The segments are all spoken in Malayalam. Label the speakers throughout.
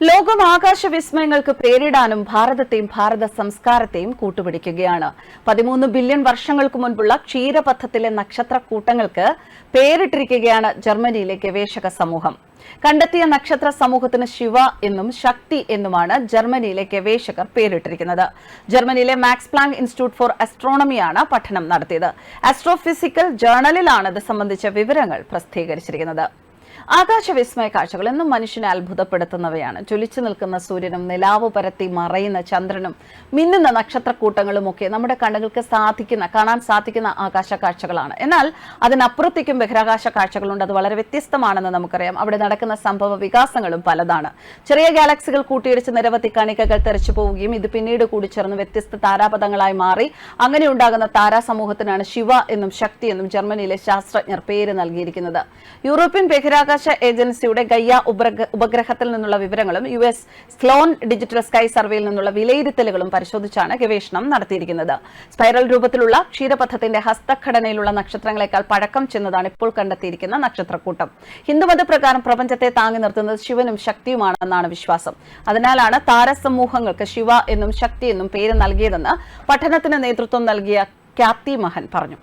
Speaker 1: ലോകം ആകാശ വിസ്മയങ്ങൾക്ക് പേരിടാനും ഭാരതത്തെയും ഭാരത സംസ്കാരത്തെയും കൂട്ടുപിടിക്കുകയാണ്. പതിമൂന്ന് ബില്യൺ വർഷങ്ങൾക്ക് മുൻപുള്ള ക്ഷീരപഥത്തിലെ നക്ഷത്രക്കൂട്ടങ്ങൾക്ക് പേരിട്ടിരിക്കുകയാണ് ജർമ്മനിയിലെ ഗവേഷക സമൂഹം. കണ്ടെത്തിയ നക്ഷത്ര സമൂഹത്തിന് ശിവ എന്നും ശക്തി എന്നുമാണ് ജർമ്മനിയിലെ ഗവേഷകർ പേരിട്ടിരിക്കുന്നത്. ജർമ്മനിയിലെ മാക്സ് പ്ലാങ്ക് ഇൻസ്റ്റിറ്റ്യൂട്ട് ഫോർ അസ്ട്രോണമിയാണ് പഠനം നടത്തിയത്. ആസ്ട്രോഫിസിക്കൽ ജേർണലിലാണ് ഇത് സംബന്ധിച്ച വിവരങ്ങൾ പ്രസിദ്ധീകരിച്ചിരിക്കുന്നത്. ആകാശവിസ്മയ കാഴ്ചകൾ എന്നും മനുഷ്യനെ അത്ഭുതപ്പെടുത്തുന്നവയാണ്. ജ്വലിച്ചു നിൽക്കുന്ന സൂര്യനും നിലാവ് പരത്തി മറയുന്ന ചന്ദ്രനും മിന്നുന്ന നക്ഷത്രക്കൂട്ടങ്ങളും ഒക്കെ നമ്മുടെ കണ്ണുകൾക്ക് സാധിക്കുന്ന കാണാൻ സാധിക്കുന്ന ആകാശ കാഴ്ചകളാണ് എന്നാൽ അതിനപ്പുറത്തേക്കും ബഹിരാകാശ കാഴ്ചകളുണ്ട്. അത് വളരെ വ്യത്യസ്തമാണെന്ന് നമുക്കറിയാം. അവിടെ നടക്കുന്ന സംഭവ വികാസങ്ങളും പലതാണ്. ചെറിയ ഗാലക്സികൾ കൂട്ടിയിടിച്ച് നിരവധി കണികകൾ തെറിച്ചു പോവുകയും ഇത് പിന്നീട് കൂടി ചേർന്ന് വ്യത്യസ്ത താരാപഥങ്ങളായി മാറി അങ്ങനെ ഉണ്ടാകുന്ന താരാസമൂഹത്തിനാണ് ശിവ എന്നും ശക്തി എന്നും ജർമ്മനിയിലെ ശാസ്ത്രജ്ഞർ പേര് നൽകിയിരിക്കുന്നത്. യൂറോപ്യൻ ബഹിരാകാശ ഏജൻസിയുടെ ഗയ്യ ഉപഗ്രഹ- ഉപഗ്രഹത്തിൽ നിന്നുള്ള വിവരങ്ങളും U S Sloan Digital Sky സർവേയിൽ നിന്നുള്ള വിലയിരുത്തലുകളും പരിശോധിച്ചാണ് ഗവേഷണം നടത്തിയിരിക്കുന്നത്. സ്പൈറൽ രൂപത്തിലുള്ള ക്ഷീരപഥത്തിന്റെ ഹസ്തഘടനയിലുള്ള നക്ഷത്രങ്ങളെക്കാൾ പഴക്കം ചെന്നതാണ് ഇപ്പോൾ കണ്ടെത്തിയിരിക്കുന്ന നക്ഷത്രക്കൂട്ടം. ഹിന്ദുമത പ്രകാരം പ്രപഞ്ചത്തെ താങ്ങി നിർത്തുന്നത് ശിവനും ശക്തിയുമാണെന്നാണ് വിശ്വാസം. അതിനാലാണ് താരസമൂഹങ്ങൾക്ക് ശിവ എന്നും ശക്തി എന്നും പേര് നൽകിയതെന്ന് പഠനത്തിന് നേതൃത്വം നൽകിയ ക്യാപ്തി മഹൻ പറഞ്ഞു.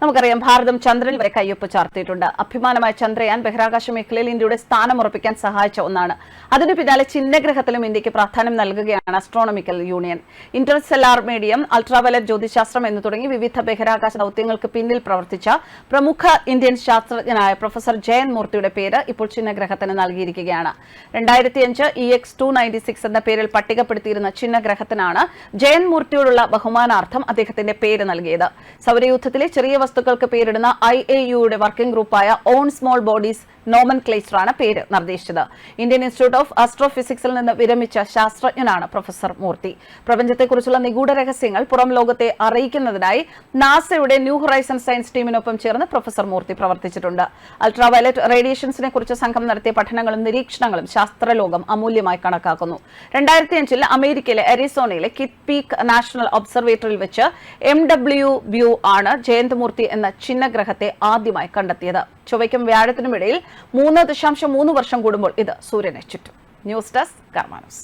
Speaker 1: നമുക്കറിയാം ഭാരതം ചന്ദ്രനിൽ വരെ കയ്യൊപ്പ് ചാർത്തിയിട്ടുണ്ട്. അഭിമാനമായ ചന്ദ്രയാൻ ബഹിരാകാശ മേഖലയിൽ ഇന്ത്യയുടെ സ്ഥാനം ഉറപ്പിക്കാൻ സഹായിച്ച ഒന്നാണ്. അതിനു പിന്നാലെ ചിഹ്നഗ്രഹത്തിലും ഇന്ത്യയ്ക്ക് പ്രാധാന്യം നൽകുകയാണ് astronomical union interstellar medium ultraviolet ജ്യോതിശാസ്ത്രം എന്ന് തുടങ്ങി വിവിധ ബഹിരാകാശ ദൌത്യങ്ങൾക്ക് പിന്നിൽ പ്രവർത്തിച്ച പ്രമുഖ ഇന്ത്യൻ ശാസ്ത്രജ്ഞനായ പ്രൊഫസർ ജയൻ മൂർത്തിയുടെ പേര് ഇപ്പോൾ ചിഹ്നഗ്രഹത്തിന് നൽകിയിരിക്കുകയാണ്. രണ്ടായിരത്തി അഞ്ച് E X two ninety six എന്ന പേരിൽ പട്ടികപ്പെടുത്തിയിരുന്ന ചിഹ്നഗ്രഹത്തിനാണ് ജയൻ മൂർത്തിയോടുള്ള ബഹുമാനാർത്ഥം അദ്ദേഹത്തിന്റെ പേര് നൽകിയത്. സൗരയൂഥത്തിലെ ചെറിയ വസ്തുക്കൾക്ക് പേരിടുന്ന ഐ എ യുടെ വർക്കിംഗ് ഗ്രൂപ്പായ ഓൺ സ്മോൾ ബോഡീസ് നോമൻ ക്ലേച്ചറാണ് പേര് നിർദ്ദേശിച്ചത്. ഇന്ത്യൻ ഇൻസ്റ്റിറ്റ്യൂട്ട് ഓഫ് ആസ്ട്രോഫിസിക്സിൽ നിന്ന് വിരമിച്ച ശാസ്ത്രജ്ഞനാണ് പ്രൊഫസർ മൂർത്തി. പ്രപഞ്ചത്തെക്കുറിച്ചുള്ള നിഗൂഢ രഹസ്യങ്ങൾ പുറം ലോകത്തെ അറിയിക്കുന്നതിനായി നാസയുടെ ന്യൂ ഹൊറൈസൺ സയൻസ് ടീമിനൊപ്പം ചേർന്ന് പ്രൊഫസർ മൂർത്തി പ്രവർത്തിച്ചിട്ടുണ്ട്. അൾട്രാവയലറ്റ് റേഡിയേഷൻസിനെ കുറിച്ച് സംഘം നടത്തിയ പഠനങ്ങളും നിരീക്ഷണങ്ങളും ശാസ്ത്രലോകം അമൂല്യമായി കണക്കാക്കുന്നു. രണ്ടായിരത്തി അഞ്ചിൽ അമേരിക്കയിലെ അരിസോണയിലെ കിറ്റ് പീക്ക് നാഷണൽ ഒബ്സർവേറ്ററിയിൽ വെച്ച് എം ഡബ്ല്യു ബ്യൂ ആണ് ജയന്തമൂർത്തി എന്ന ചിഹ്നഗ്രഹത്തെ ആദ്യമായി കണ്ടെത്തിയത്. ചൊവ്വയ്ക്കും വ്യാഴത്തിനും ഇടയിൽ മൂന്ന് ദശാംശം മൂന്ന് വർഷം കൂടുമ്പോൾ ഇത് സൂര്യനെ ചുറ്റും. News desk കർമാനൂസ്.